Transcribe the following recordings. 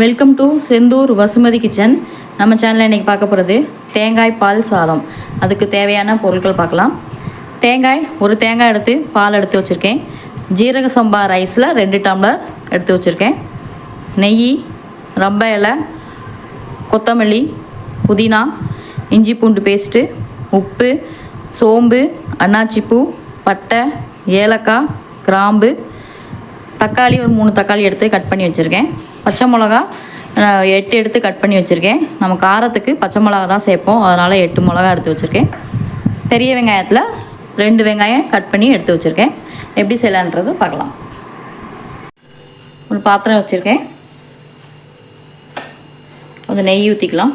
Welcome to Senthur Vasumathi kitchen. நம்ம சேனலில் இன்றைக்கி பார்க்க போகிறது தேங்காய் பால் சாதம். அதுக்கு தேவையான பொருட்கள் பார்க்கலாம். தேங்காய் ஒரு தேங்காய் எடுத்து பால் எடுத்து வச்சுருக்கேன். ஜீரக சம்பா ரைஸில் ரெண்டு டம்ளர் எடுத்து வச்சுருக்கேன். நெய் ரம்ப இலை கொத்தமல்லி புதினா இஞ்சி பூண்டு பேஸ்ட்டு உப்பு சோம்பு அன்னாச்சிப்பூ பட்டை ஏலக்காய் கிராம்பு தக்காளி ஒரு மூணு தக்காளி எடுத்து கட் பண்ணி வச்சுருக்கேன். பச்சை மிளகா எட்டு எடுத்து கட் பண்ணி வச்சுருக்கேன். நம்ம காரத்துக்கு பச்சை மிளகா தான் சேர்ப்போம். அதனால் எட்டு மிளகா எடுத்து வச்சுருக்கேன். பெரிய வெங்காயத்தில் ரெண்டு வெங்காயம் கட் பண்ணி எடுத்து வச்சுருக்கேன். எப்படி செய்யலான்றது பார்க்கலாம். ஒரு பாத்திரம் வச்சுருக்கேன். கொஞ்சம் நெய் ஊற்றிக்கலாம்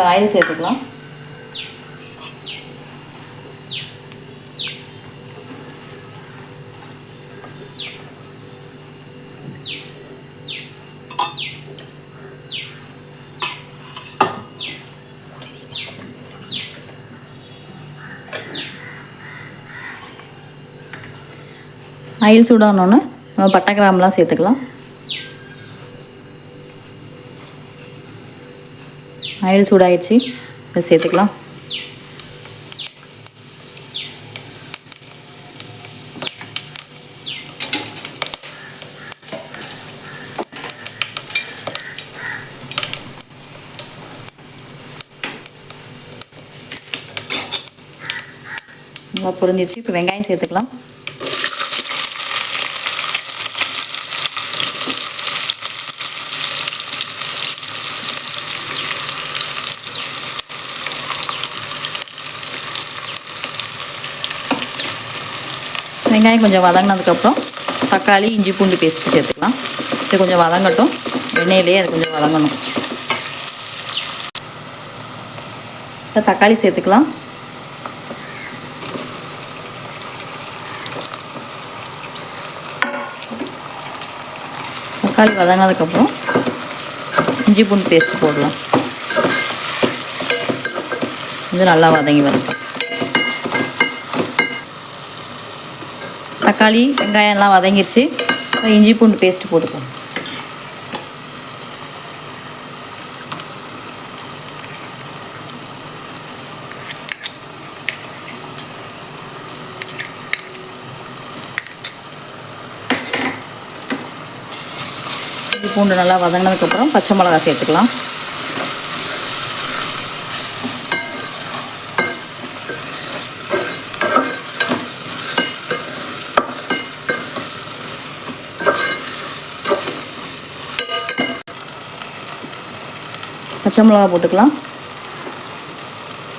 கொஞ்சம் ஆயில் சேர்த்துக்கலாம். ஆயில் சூடானோன்னு நம்ம பட்டை கிராம்லாம் சேர்த்துக்கலாம். ஆயில் சூடாயிடுச்சு. இதை சேர்த்துக்கலாம். நல்லா புரிஞ்சிருச்சு. இப்போ வெங்காயம் சேர்த்துக்கலாம். வெங்காயம் கொஞ்சம் வதங்கினதுக்கப்புறம் தக்காளி இஞ்சி பூண்டு பேஸ்ட்டு சேர்த்துக்கலாம். இது கொஞ்சம் வதங்கட்டும். எண்ணெயிலேயே அது கொஞ்சம் வதங்கணும். இப்போ தக்காளி சேர்த்துக்கலாம். தக்காளி வதங்கினதுக்கப்புறம் இஞ்சி பூண்டு பேஸ்ட் போடலாம். இது நல்லா வதங்கி வரட்டும். தக்காளி வெங்காயம் எல்லாம் வதங்கிடுச்சு இஞ்சி பூண்டு பேஸ்ட் போட்டுக்கலாம் இஞ்சி பூண்டு நல்லா வதங்கினதுக்கப்புறம் பச்சை மிளகா சேர்த்துக்கலாம். பச்சை மிளகா போட்டுக்கலாம்.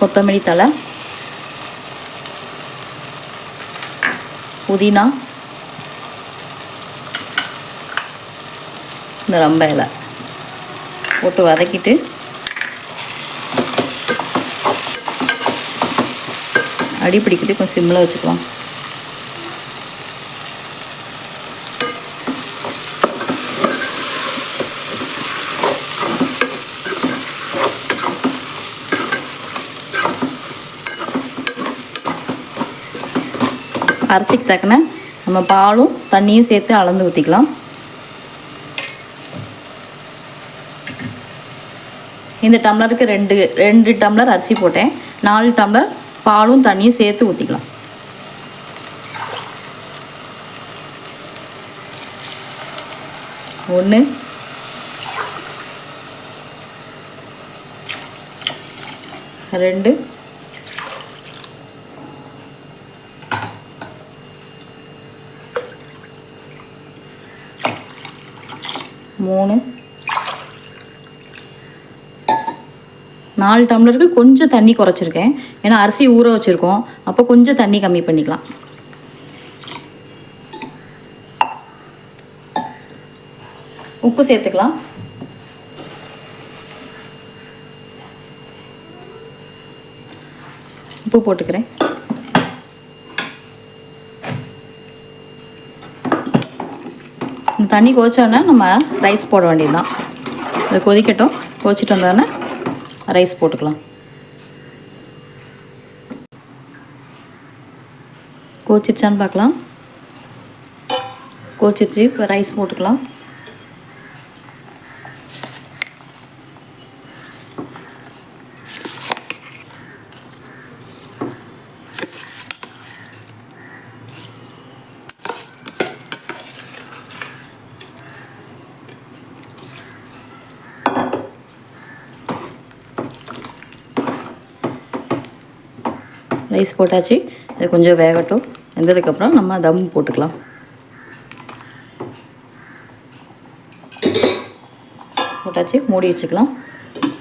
கொத்தமல்லி தலை புதினா. இந்த ரொம்ப இலை. போட்டு வதக்கிட்டு. அடி பிடிக்கிட்டு கொஞ்சம் சிம்மில் வச்சுக்கலாம். அரிசிக்கு தக்கன நம்ம பாலும் தண்ணியும் சேர்த்து அளந்து ஊற்றிக்கலாம் இந்த டம்ளருக்கு ரெண்டு ரெண்டு டம்ளர் அரிசி போட்டேன். நாலு டம்ளர் பாலும் தண்ணியும் சேர்த்து ஊற்றிக்கலாம் ஒன்று ரெண்டு. மூணு. நாலு டம்ளருக்கு கொஞ்சம் தண்ணி குறைச்சிருக்கேன். ஏன்னா அரிசி ஊற வச்சுருக்கோம். அப்போ கொஞ்சம் தண்ணி கம்மி பண்ணிக்கலாம். உப்பு சேர்த்துக்கலாம். உப்பு போட்டுக்கிறேன். தண்ணி கொதிச்சோடனே நம்ம ரைஸ் போட வேண்டியது தான் அது கொதிக்கட்டும். கொதிச்சிட்டு வந்தோடனே ரைஸ் போட்டுக்கலாம். கொதிச்சிருச்சான்னு பார்க்கலாம். கொதிச்சிருச்சு இப்போ ரைஸ் போட்டுக்கலாம். ரைஸ் போட்டாச்சு. இது கொஞ்சம் வேகட்டும். வெந்ததுக்கப்புறம் நம்ம தம் போட்டுக்கலாம். போட்டாச்சு. மூடி வச்சுக்கலாம்.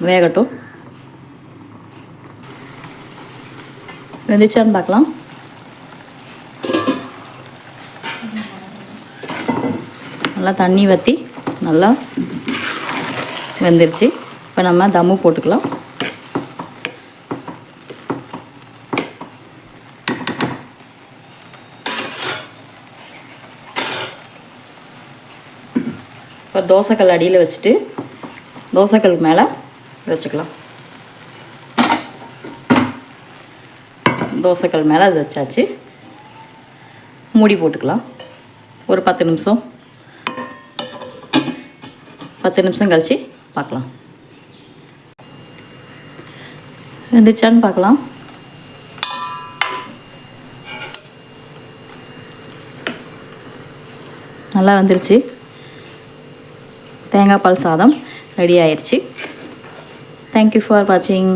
வேகட்டும். வெந்துச்சான்னு பார்க்கலாம். நல்லா தண்ணி வற்றி நல்லா வெந்துருச்சு. இப்போ நம்ம தம்மு போட்டுக்கலாம். இப்போ தோசைக்கல் அடியில் வச்சுட்டு தோசைக்கல் மேலே வச்சுக்கலாம். தோசைக்கல் மேலே அது வச்சாச்சு. மூடி போட்டுக்கலாம். ஒரு பத்து நிமிஷம். பத்து நிமிஷம் கழிச்சு பார்க்கலாம். வந்துச்சான்னு பார்க்கலாம். நல்லா வந்துருச்சு. தேங்காய் பால் சாதம் ரெடி ஆயிடுச்சு தேங்க்யூ ஃபார் வாட்சிங்